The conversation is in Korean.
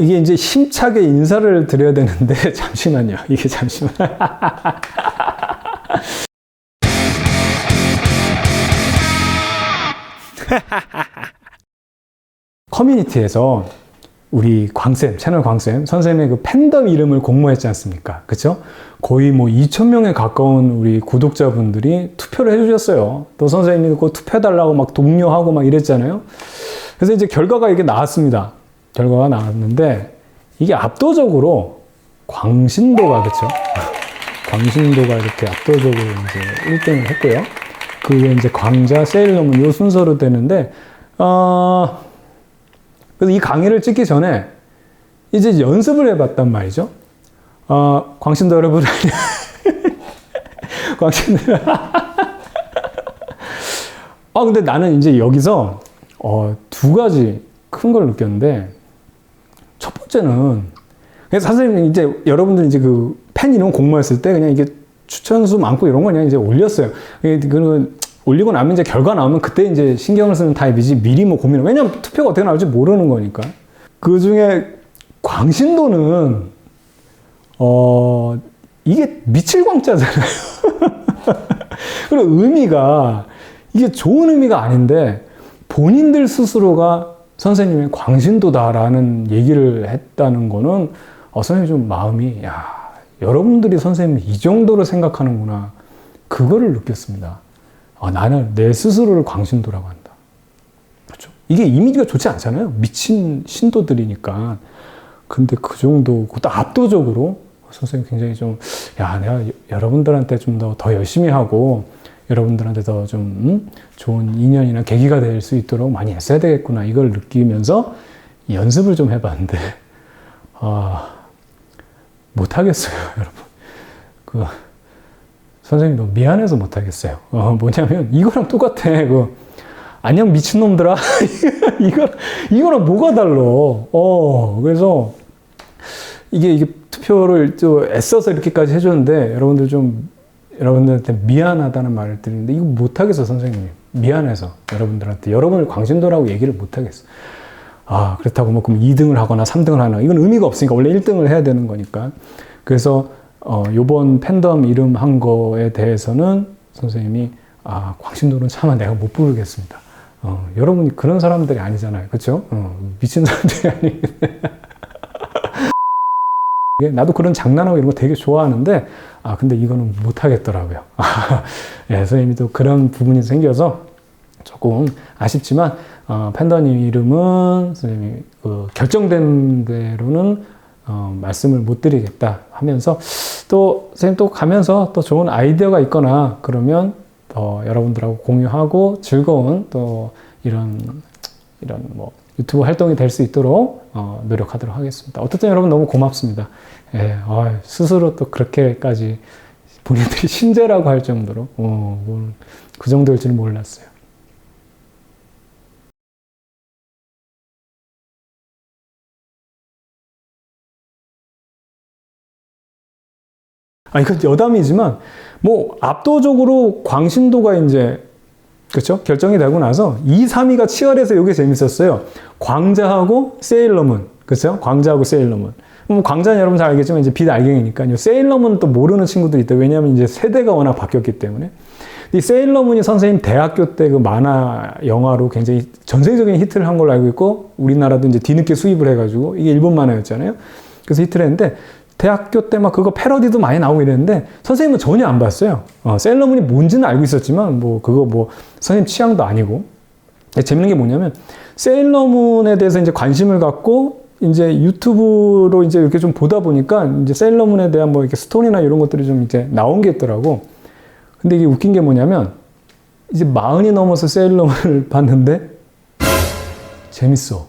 이게 이제 힘차게 인사를 드려야 되는데 잠시만요. 이게 잠시만. 커뮤니티에서 우리 광쌤, 채널 광쌤, 선생님의 그 팬덤 이름을 공모했지 않습니까? 그쵸? 거의 뭐 2,000명에 가까운 우리 구독자분들이 투표를 해주셨어요. 또 선생님이 그 투표해달라고 막 독려하고 막 이랬잖아요. 그래서 이제 결과가 이게 나왔습니다. 결과가 나왔는데 이게 압도적으로 광신도가 그쵸? 광신도가 이렇게 압도적으로 이제 1등을 했고요. 그게 이제 광자, 세일러문 요 순서로 되는데, 어, 그래서 이 강의를 찍기 전에 이제 연습을 해봤단 말이죠. 어, 광신도 여러분, 광신도. 아, 근데 나는 이제 여기서 어, 두 가지 큰 걸 느꼈는데, 첫 번째는, 그래서 선생님 이제 여러분들 이제 그 팬 이름 공모했을 때 그냥 이게 추천수 많고 이런 거 그냥 이제 올렸어요. 그는 올리고 나면 이제 결과 나오면 그때 이제 신경을 쓰는 타입이지 미리 뭐 고민을 왜냐면 투표가 어떻게 나올지 모르는 거니까. 그 중에 광신도는 어 이게 미칠 광자잖아요. 그리고 의미가 이게 좋은 의미가 아닌데 본인들 스스로가 선생님의 광신도다라는 얘기를 했다는 거는 어, 선생님 좀 마음이 야 여러분들이 선생님 이 정도로 생각하는구나 그거를 느꼈습니다. 아, 나는 내 스스로를 광신도라고 한다. 그렇죠? 이게 이미지가 좋지 않잖아요. 미친 신도들이니까. 근데 그 정도, 그것도 압도적으로 선생님 굉장히 좀, 야, 내가 여러분들한테 좀 더 더 열심히 하고 여러분들한테 더좀 음? 좋은 인연이나 계기가 될 수 있도록 많이 애써야 되겠구나 이걸 느끼면서 연습을 좀 해봤는데 아 못하겠어요, 여러분. 그 선생님 너무 미안해서 못하겠어요. 어, 뭐냐면 이거랑 똑같아. 그 안녕 미친놈들아. 이거 이거랑 뭐가 달라? 어 그래서 이게 이게 투표를 또 애써서 이렇게까지 해줬는데 여러분들 좀 여러분들한테 미안하다는 말을 드리는데 이거 못하겠어 선생님. 미안해서 여러분들한테 여러분을 광신도라고 얘기를 못하겠어. 아 그렇다고 뭐 그럼 2등을 하거나 3등을 하나 이건 의미가 없으니까 원래 1등을 해야 되는 거니까. 그래서 어, 요번 팬덤 이름 한 거에 대해서는 선생님이 아, 광신도는 차마 내가 못 부르겠습니다. 어, 여러분이 그런 사람들이 아니잖아요. 그쵸? 어, 미친 사람들이 아니는데. 나도 그런 장난하고 이런 거 되게 좋아하는데, 아, 근데 이거는 못 하겠더라고요. 예, 선생님이 또 그런 부분이 생겨서 조금 아쉽지만, 어, 팬덤 이름은 선생님이 그 결정된 대로는 어, 말씀을 못 드리겠다 하면서 또 선생님 또 가면서 또 좋은 아이디어가 있거나 그러면 어, 여러분들하고 공유하고 즐거운 또 이런 이런 뭐 유튜브 활동이 될 수 있도록 어, 노력하도록 하겠습니다. 어쨌든 여러분 너무 고맙습니다. 예, 어, 스스로 또 그렇게까지 본인들이 신재라고 할 정도로 어, 뭐, 그 정도일 줄 몰랐어요. 아, 이건 여담이지만, 뭐, 압도적으로 광신도가 이제, 그쵸? 결정이 되고 나서 2, 3위가 치열해서 이게 재밌었어요. 광자하고 세일러문. 그쵸? 광자하고 세일러문. 뭐 광자는 여러분 잘 알겠지만 이제 비달갱이니까요. 세일러문은 또 모르는 친구들이 있다. 왜냐하면 이제 세대가 워낙 바뀌었기 때문에. 이 세일러문이 선생님 대학교 때 그 만화 영화로 굉장히 전세적인 히트를 한 걸로 알고 있고 우리나라도 이제 뒤늦게 수입을 해가지고 이게 일본 만화였잖아요. 그래서 히트를 했는데 대학교 때 막 그거 패러디도 많이 나오고 이랬는데 선생님은 전혀 안 봤어요. 어, 셀러문이 뭔지는 알고 있었지만 뭐 그거 뭐 선생님 취향도 아니고. 재밌는 게 뭐냐면 셀러문에 대해서 이제 관심을 갖고 이제 유튜브로 이제 이렇게 좀 보다 보니까 이제 셀러문에 대한 뭐 이렇게 스토리나 이런 것들이 좀 이제 나온 게 있더라고. 근데 이게 웃긴 게 뭐냐면 이제 마흔이 넘어서 셀러문을 봤는데 재밌어.